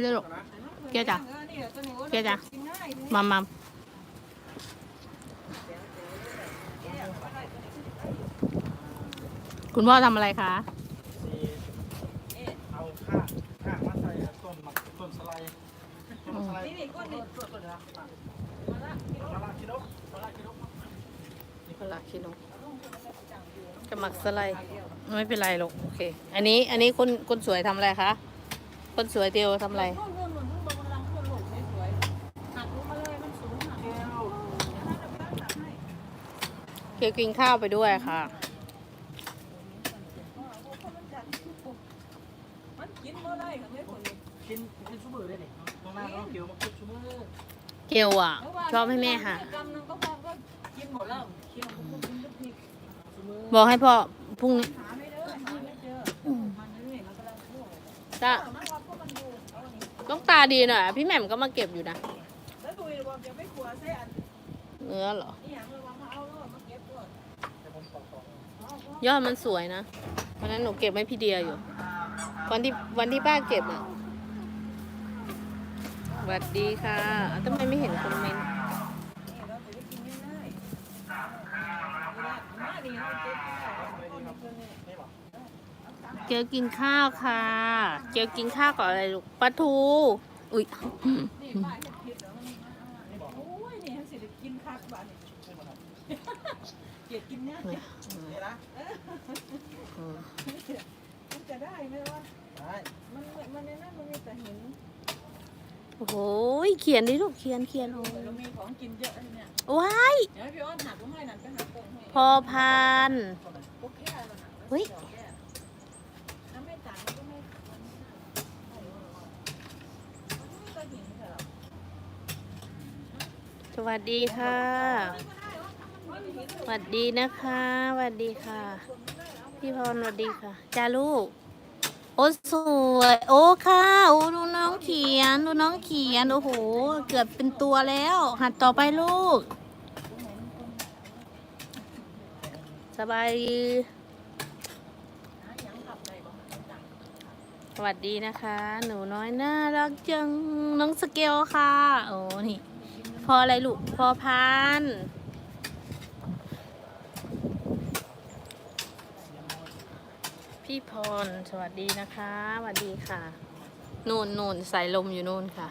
เร็วเกียร์จ้ะเกียร์จ้ะมามาคุณพ่อทำอะไรคะสีเอาข้างข้างมาใส่ต้นมะต้นสไลด์ต้นสไลด์นี่นี่ก้นนี่ต้นต้นนะมาละมาละคิโลมาละคิโลเวลาคิดนกจะหมักสไลด์ไม่เป็นไรหรอกโอเค อันนี้อันนี้คนคนสวยทำอะไรคะ คนสวยเตียวทำอะไรเกียวกินข้าวไปด้วยค่ะกินกินชั่วโมงเลยนี่ตรงหน้าน้องเกียวมาคุดชั่วโมงเกียวอะ ชอบให้แม่หากำนึงก็พอก็กินหมดแล้วกินหมดกินทุกทีบอกให้พ่อพรุ่งนี้หาไม่ได้หาไม่เจอมันนี่มันกำลังพูดถ้า ต้องตาดีหน่อยพี่แหม่มก็มาเก็บอยู่นะ แล้วดูว่าจะไม่กลัวใช่อันเนื้อเหรอ นี้อย่างเรามาเอาแล้วมาเก็บด้วยยอดมันสวยนะวันนั้นหนูเก็บให้พี่เดียอยู่ วันที่วันที่ป้าเก็บอะสวัสดีค่ะอ้าวทำไมไม่เห็นคอมเมนต์ นี่เราจะได้กินง่ายๆมาดีเราเก็บได้คนเพื่อนนี่ เกียวกินข้าวค่ะเกียวกินข้าวกับอะไรลูกปลาทู อุ้ยนี่ป้าวมันโอ้ยนี่สิได้กินคักบ้านนี่เกียดกินง่ายนี่นะมันจะได้ไหมวะมันมันในนั้นมันมีแต่หินโอ้โหเขียนดิลูกเขียนเขียนโอ้เรามีของกินเยอะเนี่ยว้ายเดี๋ยวพี่อ้อนหักลงให้นั่นไปหักตรงให้พอพานเฮ้ย น้ำไม่ต่างก็ไม่ก็หินเถอะ สวัสดีค่ะ สวัสดีนะคะ สวัสดีค่ะ พี่พรสวัสดีค่ะจ้าลูก โอ้สวย โอ้ค่ะโอ้ดูน้องเขียน ดูน้องเขียน โอ้โห เกือบเป็นตัวแล้ว หัดต่อไปลูก สบายดีสวัสดีนะคะ หนูน้อยน่ารักจัง น้องสเกลค่ะ โอ้นี่ พออะไรลูก พอพานพี่พร สวัสดีนะคะ สวัสดีค่ะ นู่นนู่นสายลมอยู่นู่นค่ะ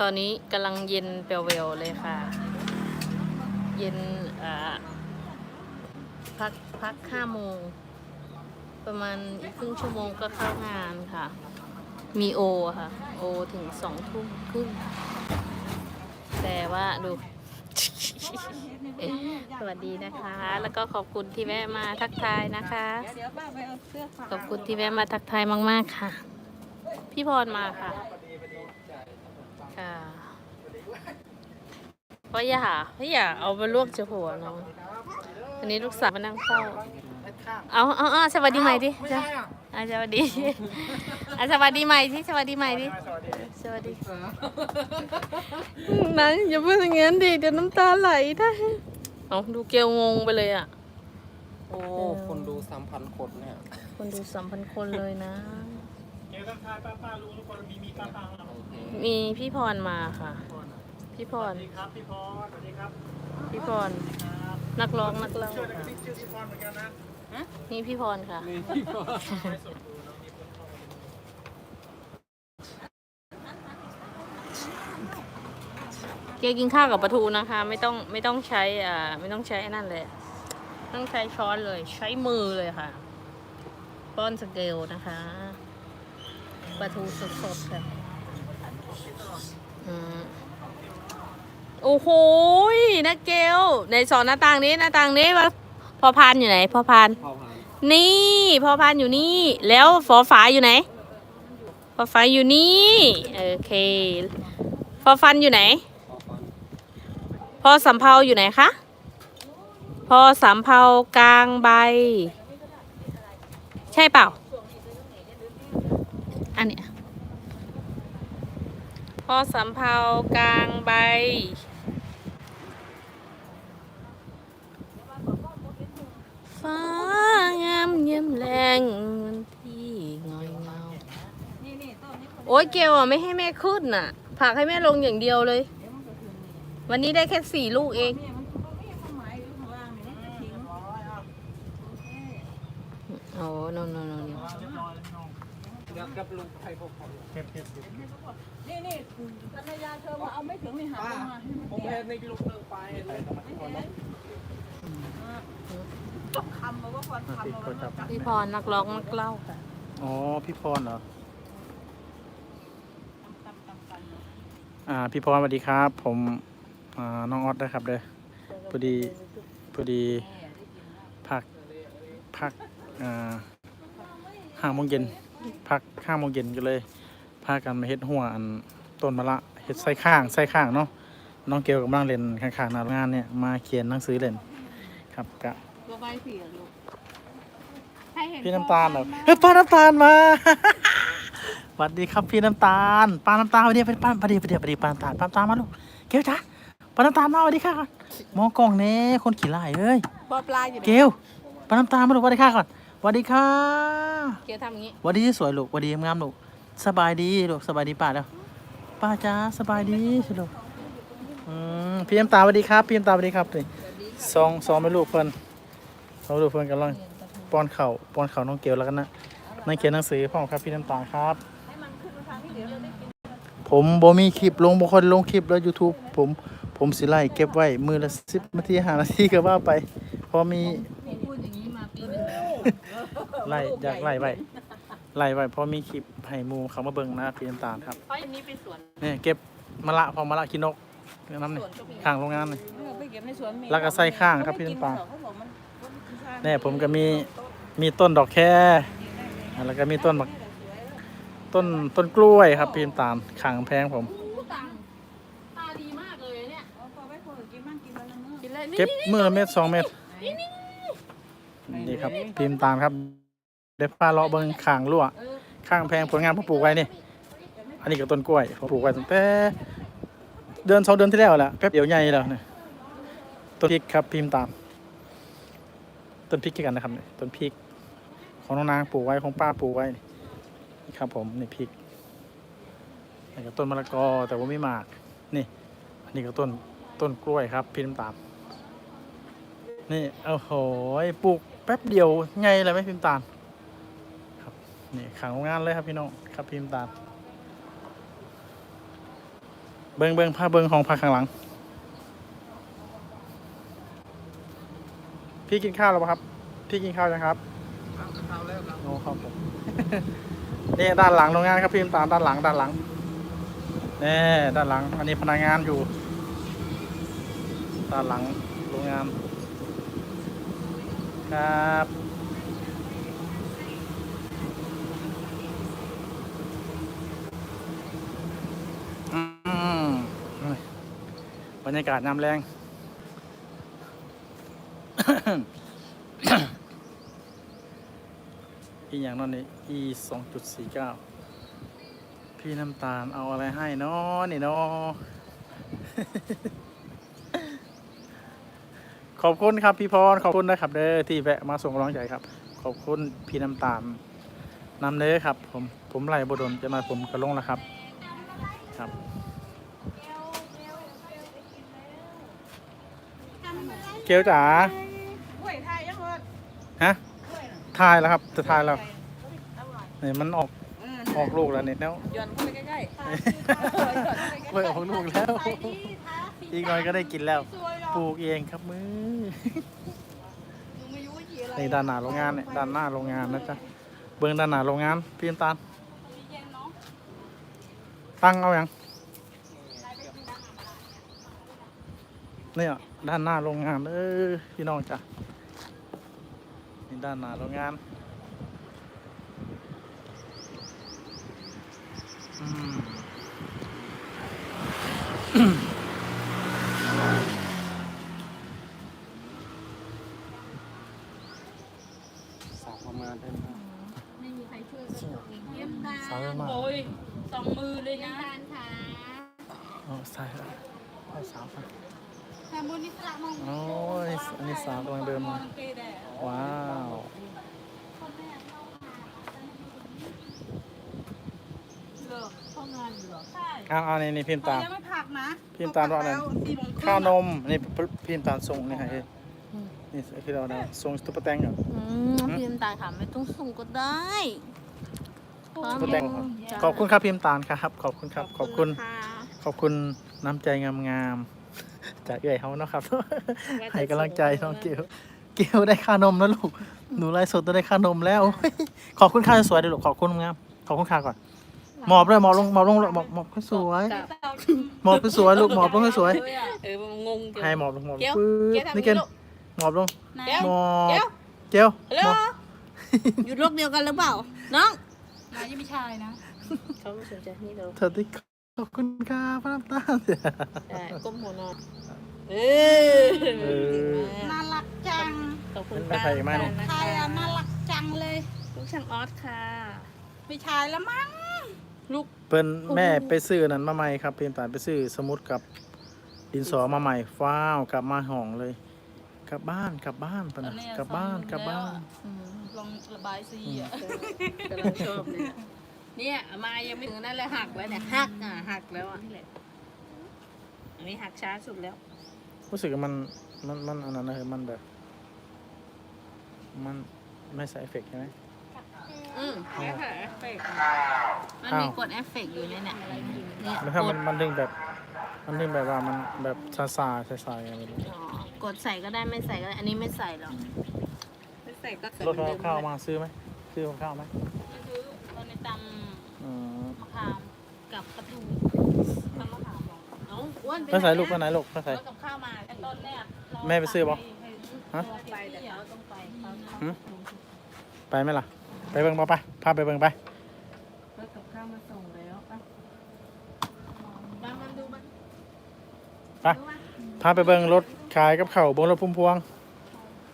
ตอนนี้กำลังเย็นเปลวๆเลยค่ะ เย็นอ่าพักพักห้าโมง ประมาณอีกครึ่งชั่วโมงก็เข้างานค่ะ มีโอค่ะ โอถึงสองทุ่มครึ่ง แต่ว่าดู สวัสดีนะคะ แล้วก็ขอบคุณที่แวะมาทักทายนะคะเดี๋ยวเดี๋ยวป้าไปเอาเสื้อฝากขอบคุณที่แวะมาทักทายมาก ๆ ค่ะ พี่พรมาค่ะ ค่ะเพราะอย่าเพราะอย่าเอาไปลวกเจ้าหัวน้องอันนี้ลูกสาวมานั่งเฝ้า เอาเอาเอาสวัสดีใหม่ดิจ้ะ อะสวัสดีอะสวัสดีใหม่ที่สวัสดีใหม่ดิสวัสดีสวัสดีนั้นอย่าพูดอย่างนั้นดิเดี๋ยวน้ำตาไหลได้เอาดูเกลงงไปเลยอะ โอ้คนดูสามพันคนเนี่ยคนดูสามพันคนเลยนะเกี่ยวกับทายป้าป้าลุงทุกคนมีมีป้าป้าของเรามีพี่พรมาค่ะ พี่พสวัรสดีครับพี่พรสวัสดีครับพี่พรนักร้องนักร้องชื่ออะไรชื่อพี่พรเหมือนกันนะ นี่พี่พรค่ะ นี่พี่พอไม่สดดูน้องนี่คนเข้กียกินข้าวกับปลาทูนะคะ ไม่ต้องไม่ต้องใช้อ่าไม่ต้องใช้นั่นเลย ต้องใช้ช้อนเลยใช้มือเลยค่ะ ป้อนสเกลนะคะปลาทูสดๆค่ะอืมโอ้โหนักเกลในสอนหน้าต่างนี้หน้าต่างนี้ว่า พอพานอยู่ไหนพอพานพอผ่านนี่พอพานอยู่นี่ แล้วฝอฝาอยู่ไหนฝอฝาอยู่นี่โอเคฟอฟันอยู่ไหนพอผ่านพอสำเภาอยู่ไหนคะพอสำเภากลางใบ ใช่เปล่า อันเนี้ยพอสำเภากลางใบ ฟ้างามเยี่ยมแรงวันที่งอยเงานี่นี่ต้นนี้คนโอ้ยเกลอะไม่ให้แม่ขึ้นน่ะผลักให้แม่ลงอย่างเดียวเลยเดี๋ยวมันก็ถึงนี่วันนี้ได้แค่สี่ลูกเองเนี่ยมันก็ไม่มีความหมายอยู่ข้างล่างนี่มันจะทิ้งร้อยอะโอเคโอ้โนโนโนเรียบร้อยแล้วพี่น้องเดี๋ยวกับลูกไทยพวกเขาเก็บเก็บเก็บนี่นี่ภรรยาเธอมาเอาไม่ถึงนี่หาลงมาให้มันผมเตี้ยเห็นในลูกหนึ่งไปเลยไม่เห็นจบ คำบอกว่าคำมันกัดพี่พรนักร้องนักเล่าค่ะอ๋อ พี่พรเหรอ อ่า พี่พรสวัสดีครับ ผมอ่าน้องออสนะครับเด้อพอดีพอดีพักพักอ่าห้าโมงเย็นพักห้าโมงเย็นก็เลยพากันมาเฮ็ดหัวอันต้นมะละเฮ็ดใส่ข้างใส่ข้างเนาะน้องเกลกำลังเล่นข้างๆหน้าโรงงานเนี่ยมาเขียนหนังสือเล่น ครับกะตัวใบเสียลูกพี่น้ำตาลเหรอเฮ้ยป้าน้ำตาลมา สวัสดีครับพี่น้ำตาลป้าน้ำตาลสวัสดีป้าป้าดีป้าดีป้าดีป้าน้ำตาลป้าน้ำตาลมาลูกเกลจ้ะป้าน้ำตาลมาสวัสดีค่ะก่อนมองกล้องเน่คนขี่ไล่เอ้ยปอปลาอยู่เกลป้าน้ำตาลมาลูกสวัสดีค่ะก่อนสวัสดีค่ะเกลทำอย่างนี้สวัสดีสวยลูกสวัสดีงามลูกสบายดีลูกสบายดีป้าแล้วป้าจ้าสบายดีสิลูกอืมพี่น้ำตาลสวัสดีครับพี่น้ำตาลสวัสดีครับ นี่ซองซองไม่ลูกเพิ่นซองลูกเพิ่นกำลังป้อนเข่าวป้อนเข่าวน้องเกลแล้วกันนะนั่งเขียนหนังสือพ่อมครับพี่น้ำตาลครับให้มันขึ้นมาทางที่เดี๋ยวเราได้กินผมบ่มีคลิปลงบ่ค่อยลงคลิปแล้ว YouTube ผมผมสิไล่เก็บไว้ มือละ10นาที5นาทีก็ว่าไป พอมีพี่พูดอย่างนี้มาปีหนึงแล้วไล่อยากไล่ไว้ไล่ไว้พอมีคลิปให้หมู่เขามาเบิ่งนะพี่น้ำตาลครับเพราะอันนี้เป็นสวนนี่เก็บมะละพอมะละกินนกน้ำนี่ข้างโรงงานนี่ เออไปเก็บในสวนมีแล้วก็ใส่ข้างครับพี่น้ำตาลเขาบอกมันมันกินข้างนี่ผมก็มีมีต้นดอกแคอ่าแล้วก็มีต้นมะต้นต้นกล้วยครับพี่น้ำตาลข้างกำแพงผมอู้ตังตาดีมากเลยเนี่ยเอาพอไว้พอกินบ้างกินวันละมื้อกินเลยนี่เก็บมือละเม็ดสองเม็ดนี่ครับพิมพ์ตามครับเดี๋ยวป้าเลาะเบิ้งข้างรั่วข้างแพงผลงานผมปลูกไว้นี่ อันนี้ก็ต้นกล้วยผมปลูกไว้ตั้งแต่เดือนสองเดือนที่แล้วแหละแป๊บเดียวใหญ่แล้วเนี่ย ต้นพริกครับพิมพ์ตาม ต้นพริกกันนะครับเนี่ยต้นพริก ของน้องนางปลูกไว้ของป้าปลูกไว้นี่ครับ ผมนี่พริกนี่ก็ต้นมะละกอแต่ว่าไม่หมาก นี่ อันนี้ก็ต้นต้นกล้วยครับพี่น้ำตาลนี่โอ้โหปลูกแป๊บเดียวไงเลยไหมพิมพ์ตาลครับนี่ขังโรงงานเลยครับพี่น้องครับพิมพ์ตาลเบิงเบิงผ้าเบิงของผ้าข้างหลัง พี่กินข้าวแล้วปะครับ พี่กินข้าวยังครับเอาแล้วครับโอ้ครับผมนี่ด้านหลังโรงงานครับพิมพ์ตาลด้านหลังด้านหลังนี่ด้านหลัง อันนี้พนักงานอยู่ ด้านหลังโรงงาน ครับอืมบรรยากาศน้ำแรง อีอย่างนั้นนี่ e สองจุดสี่เก้าพี่น้ำตาลเอาอะไรให้นาะนี่เนาะขอบคุณครับพี่พร ขอบคุณนะครับ เด้อที่แวะมาส่งกำลังใจครับ ขอบคุณพี่น้ำตาลนำเด้อครับ ผมผมไหลบดลจะมาผมกระลงแล้วครับ ครับเกลจ๋าก ล้วยไทยยังหมด ฮะกล้วยน่ะทายแล้วครับจะทายแล้วอร่อยนี่มันออกเออออกลูกแล้วเนี่ยแล้วหย่อนเข้าไปใกล้ๆเมื่อออกลูกแล้ว อีกหน่อยก็ได้กินแล้ว ปลูกเองครับมือในด้านหน้าโรงงานเนี่ยด้านหน้าโรงงานนะจ๊ะเบื้องด้านหน้าโรงงานพี่น้ำตาลตั้งเอาอย่างเนี่ยด้านหน้าโรงงานเออพี่น้องจ้ะ นี่ด้านหน้าโรงงานอืมสาวประมาณได้ครับไม่มีใครช่วยก็ตัวเองเยี่ยมค่ะสาวมากโอ้ยสองมือเลยนะทานค่ะโอ้สายเอาสาวไป แซมบูนิสระมองโอ้ยอันนี้สาวกำลังเดินมาเกยแดดว้าวเหรออเข้างานอยู่เหรอใช่เอาเอานี่นี่พิมพ์ตาม ยังไม่ผักนะพิมพ์ตามว่าอะไรสี่โมงครึ่งข้าวนม นี่พิมพ์ตามทรงนี่ให้นี่คือเราเนี่ยทรงตุ๊กแตงอะอืมพี่น้ำตาลค่ะไม่ต้องส่งก็ได้ตุ๊กแตงขอบคุณครับพิมพ์ตาลครับ ขอบคุณครับ ขอบคุณค่ะขอบคุณน้ำใจงามๆ จากเอื้อยเขาเนาะครับให้กำลังใจน้องเกลเกลได้ค่านมแล้วลูก หนูไลฟ์สดต้องได้ค่านมแล้ว ขอบคุณค่าสวยด้วยลูกขอบคุณงามขอบคุณค่าก่อนหมอบเลยหมอบลงหมอบลงหมอบหมอบให้สวยหมอบให้สวยลูกหมอบลงให้สวยเออมันงงให้หมอบลงหมอบเกลปึ๊เกลบทำนี่เกลลูกหมอบลงเกลหมอเกลบเกลฮัลโหลหมอบอยู่โลกเดียวกันหรือเปล่า น้องนายยังไม่ชายนะเขาไม่สนใจนี่เราเธอที่ขอบคุณครับพระน้ำตาลได้ก้มหัวนอน เออเออ น่ารักจังขอบคุณเป็นใครอีกไหมเนี่ยใครอะน่ารักจังเลย ลูกช่างออสค่ะ ไม่ชายแล้วมั้งลูกเปิ้นแม่ไปซื้อนั้นมาใหม่ครับเพียงแต่ไปซื้อสมุดกับดินสอมาใหม่ฟ้าวกลับมาห้องเลย กลับบ้านกลับบ้านปะนะกลับบ้านกลับบ้านอืมลองระบายสีอะกำลังชอบเลยอะเนี่ยมายังไม่ถึงนั่นเลยหักแล้วเนี่ยหักอะหักแล้วอะอันนี้หักช้าสุดแล้ว รู้สึกว่ามันมันมันอันนั้นนะมันแบบ มันไม่ใส่เอฟเฟกต์ใช่ไหม อืมแค่เอฟเฟกต์มันมีกดเอฟเฟกต์อยู่ในเนี่ยเนี่ยแล้วถ้ากมัดนมันดึงแบบ มันดึงแบบว่ามันแบบซาซาซาซาอย่างเงี้ยอ๋อกดใส่ก็ได้ไม่ใส่ก็ได้ อันนี้ไม่ใส่หรอกไม่ใส่ก็รถเอาข้าวมาซื้อไหมซื้อกับข้าวไหมซื้อตอนในตอืมำมะขามกับกระทูตำมะขามเหร อเอ้าอ้วนไปใส่ลูกไปไหนลูกไปใส่รถกับข้าวมาไอ้ต้นเนี่ยแม่ไปซื้อบ่ฮะ ไปแต่เขาต้องไปเขาหืมไปไหมล่ะ ไปเบิ่งบ่ไปพาไปเบิ่งไป รถกับข้าวมาส่งแล้วไปมามาดูมันไปพาไปเบิ่งรถขายกับข้าวบนรถพุ่มพวง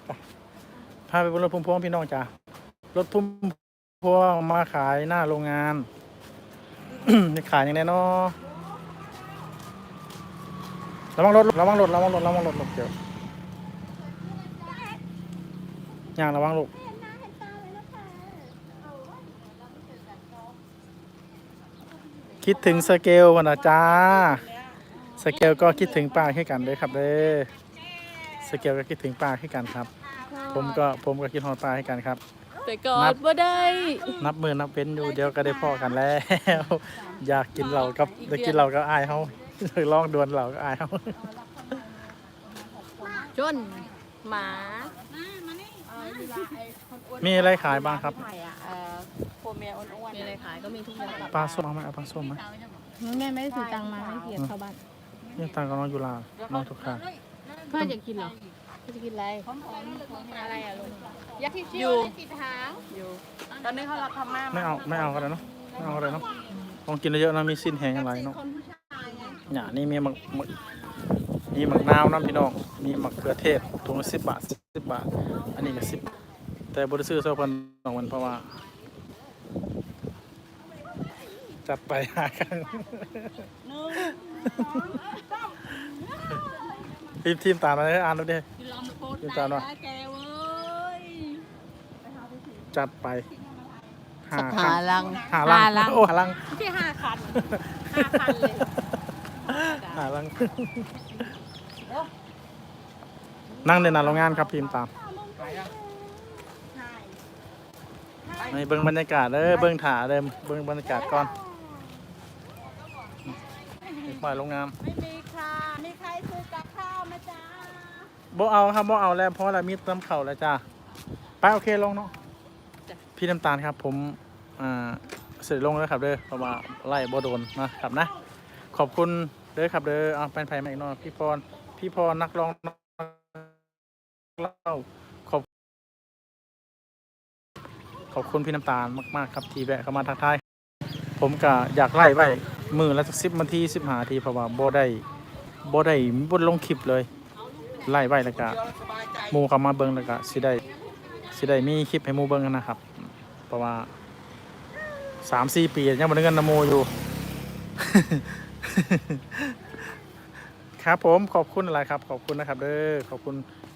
ไปพาไปบนรถพุ่มพวงพี่น้องจ้ารถพุ่มพวงมาขายหน้าโรงงาน นี่ขายยังไงเนาะ ระวังรถระวังรถระวังรถระวังรถรถเดี๋ยวอย่างระวังลูกคิดถึงสเกลวันนะจ้าสเกลก็คิดถึงป้าให้กันเลยครับเด้อสเกลก็คิดถึงป้าให้กันครับ ผมก็ผมก็คิดฮอดป้าให้กันครับแต่ก่อนันบบ่ได้ นับมือนับเป็นอยู่เดี๋ยวก็ได้พ่อกันแล้ว อยากกินเรากับได้กินเราก็อายเขา ลองดวลเราก็อายเขาจนหมามีอะไรขายบ้างครับโคเมียอ้วนมีอะไรขายก็มีทุกอย่างปลาส้มเอาไหมเอาปลาส้มไหมแม่ไม่ได้ถือตังค์มาไม่เกียดเข้าบ้านยังตังกับน้องยุลาน้องทุกครั้งเพื่อนอยากกินเหรอเพื่อนจะกินอะไรอะไรอะลุงยักษ์ที่ชิวติดหางอยู่ๆตอนนี้เขารับทำหน้าไม่เอาไม่เอาก็ได้เนาะไม่เอาก็ได้เนาะลองกินเยอะๆนะมีสิ้นแห้งอะไรเนาะ เนี่ยนี่มีหมักหมึกมีหมักนาวน้ำพี่น้อง มีหมักเขือเทศถุงละสิบบาทสิบบาท อันนี้ก็สิบแต่บริซื้อเท่าพันสองวันเพราะว่า จัดไปหากันทีมทีมตามมาเลยอ่านดูดิลองโพสดูจานหน่อยแกเว้ยจัดไปหาหาลังหาลังลังโอ้หาลังไม่ใช่ห้าคันห้าคันเลย หาลัง นั่งในนั้นโรงงานครับพิมพ์ตามในเบิ้งบรรยากาศเด้อเบิ้งถาเด้อเบิ้งบรรยากาศก่อนปล่อยโรงงานไม่มีค่ะมีใครซื้อกับข้าวไหมจ๊ะบ่เอาครับบ่เอาแล้วเพราะเรามีน้ำเข่าแล้วจ้าไปโอเคลงเนาะพี่น้ำตาลครับ ผมอ่าเสร็จลงแล้วครับเด้อเพราะว่าไล่บ่โดนนะครับนะ ขอบคุณ เด้อครับเด้อเอาเป็นไผ่มาอีกหน่อยพี่พรพี่พรนักร้องนักเล่าขอบขอบคุณพี่น้ำตาลมาก ๆ ครับที่แวะเข้ามาทักทายผมก็อยากไล่ไว้มือละสักสิบนาทีสิบห้านาทีเพราะว่าบ่ได้บ่ได้บ่ลงคลิปเลยไล่ไว้แล้วก็หมูเข้ามาเบิ่งแล้วก็สิได้สิได้มีคลิปให้หมูเบิ่งกันนะครับ เพราะว่าสามสี่ปียังบ่ได้เงินนำหมูอยู่ ครับผมขอบคุณอะไรครับ ขอบคุณนะครับเด้อขอบคุณ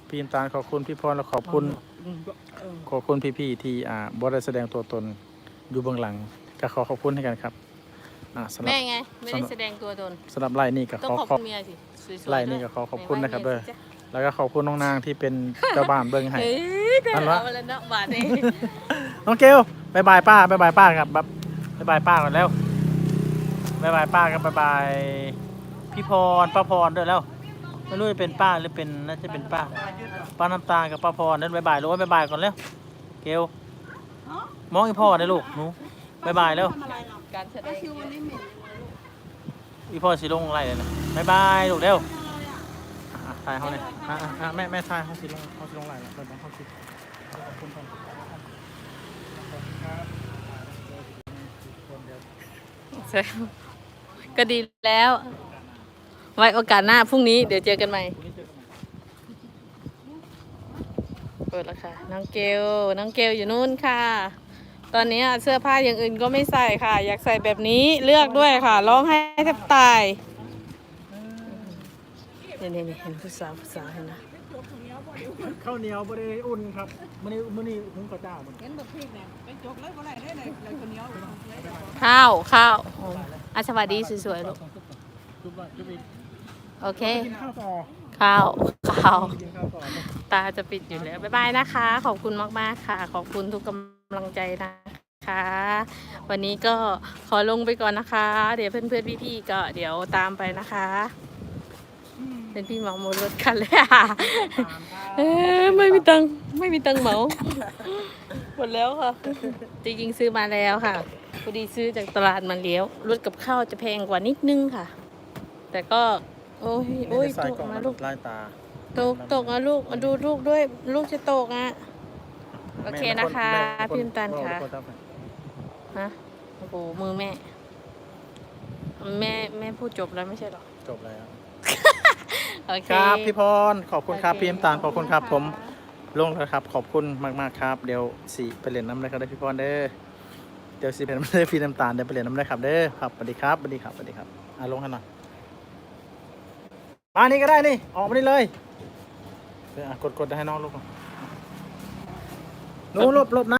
พี่น้ำตาลขอบคุณพี่พรและขอบคุณ ขอบคุณพี่ๆที่อ่าบได้แสดงตัวตนอยู่เบื้องหลังก็ขอขอบคุณให้กันครับอ่าสำหรับ แม่ไง ไม่ได้สำหรับแสดงตัวตน สำหรับไล่นี่ก็ต้อขงอขอบขอคุบณเมียสิสวยๆไล่นี่ด้วยก็ขอขอบคุณนะครับไหเด้อว่ามีสิจ๊ะแล้วก็ขอบคุณน้องนางที่เป็นเจ้าบ้านเบิ้งให้เอ้ยได้อันละเอาแล้วเนาะบาทนี้น้องเกลบายบายป้าบายบายป้าครับแบบบายบายป้าก่อนแล้ว บายบายป้ากับบายบายพี่พรป้าพรด้วยแล้ว ไม่รู้จะเป็นป้าหรือเป็นน่าจะเป็นป้า ป้าน้ำตาลกับป้าพรนั่นบายบายลูกบายบายก่อนแล้วเกลมองอีพ่อได้ลูกหนูบายบายแล้วการแสดงอีพ่อสิลงอะไรเลยนะบายบายลูกเร็วอะอะถ่ายเขาเลยอะอะอะแม่แม่ถ่ายเขาสิลงเขาสิลงอะไรแล้วบายบายเขาสิขอบคุณครับ ก็ดีแล้ว ไว้โอกาสหน้าพรุ่งนี้เดี๋ยวเจอกันใหม่ เปิดแล้วค่ะ น้องเกล น้องเกลอยู่นู่นค่ะ ตอนนี้เสื้อผ้าอย่างอื่นก็ไม่ใส่ค่ะ อยากใส่แบบนี้เลือกด้วยค่ะ ร้องให้แทบตายนี่นี่นี่เห็นผู้สาวผู้สาวเห็นนะข้าวเหนียวบริอุ่นครับมื้อนี้มื้อนี้หุงข้าวเจ้ามันเห็นแบบพริกเนี่ยไปจกเลยก็ได้ได้เลยเลยคนเหนียวเลยข้าวข้าว อ๋ออะสวัสดีสวยๆลูกจุ๊บว่าจุ๊บอีกโอเค กินข้าวต่อข้าวข้าว กินข้าวต่อ ตาจะปิดอยู่แล้ว บ๊ายบายนะคะ ขอบคุณมาก ๆ ค่ะ ขอบคุณทุกกำลังใจนะคะ วันนี้ก็ขอลงไปก่อนนะคะ เดี๋ยวเพื่อนๆพี่ๆก็เดี๋ยวตามไปนะคะ เป็นพี่เหมาหมดรถคันเลยอะเอ้ยไม่มีตังค์ไม่มีตังค์เหมาหมดแล้วค่ะ จริงๆซื้อมาแล้วค่ะพอดีซื้อจากตลาดมาเลี้ยวรถกับข้าวจะแพงกว่านิดนึงค่ะ แต่ก็ โอ้ยโอ้ยใส่ตกกล่องมามาลูกลายตาตกตกอะลูกมาดูลูกด้วย ลูกจะตกอะโอเคนะคะแม่เป็นพี่น้ำตาลค่ะแม่เป็นนรับฮะโอ้โหมือแม่ แม่แม่พูดจบแล้วไม่ใช่เหรอ จบแล้ว โอเค ครับพี่พรขอบคุณครับโอเคพี่น้ำตาลขอบคุณครับผมลงแล้วครับ ขอบคุณมากๆครับ เดี๋ยวสีไปเล่นน้ำเลยครับได้อพี่พรเด้อเดี๋ยวสีไปเล่นน้ำเลยพี่น้ำตาลเดี๋ยวไปเล่นน้ำเลยครับเด้อครับสวัสดีครับสวัสดีครับสวัสดีครับอะลงกันหน่อยมานี่ก็ได้นี่ออกมานี่เลยเดี๋ยวอะกดกดให้น้องลูกก่อนหนูหลบหลบนะ